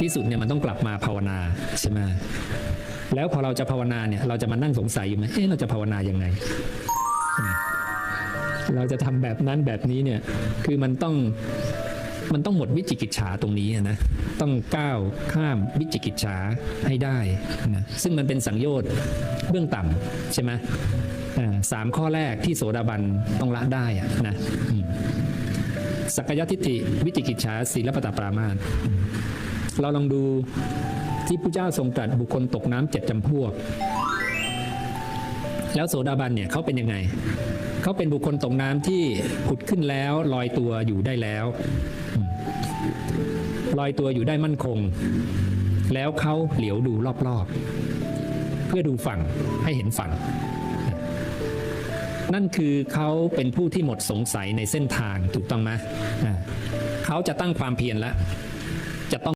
ที่สุดเนี่ยมันต้องกลับมาภาวนาใช่ไหมแล้วพอเราจะภาวนาเนี่ยเราจะมานั่งสงสัยอยู่ไหมเอ๊ะเราจะภาวนายังไงไหมเราจะทำแบบนั้นแบบนี้เนี่ยคือมันต้องมันต้องหมดวิจิกิจฉาตรงนี้นะต้องก้าวข้ามวิจิกิจฉาให้ได้นะซึ่งมันเป็นสังโยชน์เบื้องต่ำใช่ไหมอ่าสามข้อแรกที่โสดาบันต้องละได้อะนะสักกายทิฏฐิวิจิกิจฉาศีลปตปรามาส เราลองดูที่พระเจ้าทรงตรัสบุคคลตกน้ำเจ็ดจำพวก แล้วโสดาบันเนี่ยเขาเป็นยังไงเขาเป็นบุคคลตกน้ำที่ผุดขึ้นแล้วลอยตัวอยู่ได้แล้วลอยตัวอยู่ได้มั่นคง แล้วเขาเหลียวดูรอบๆ เพื่อดูฝั่งให้เห็นฝั่ง นั่นคือเขาเป็นผู้ที่หมดสงสัยในเส้นทางถูกต้องไหมเขาจะตั้งความเพียรแล้วจะต้อง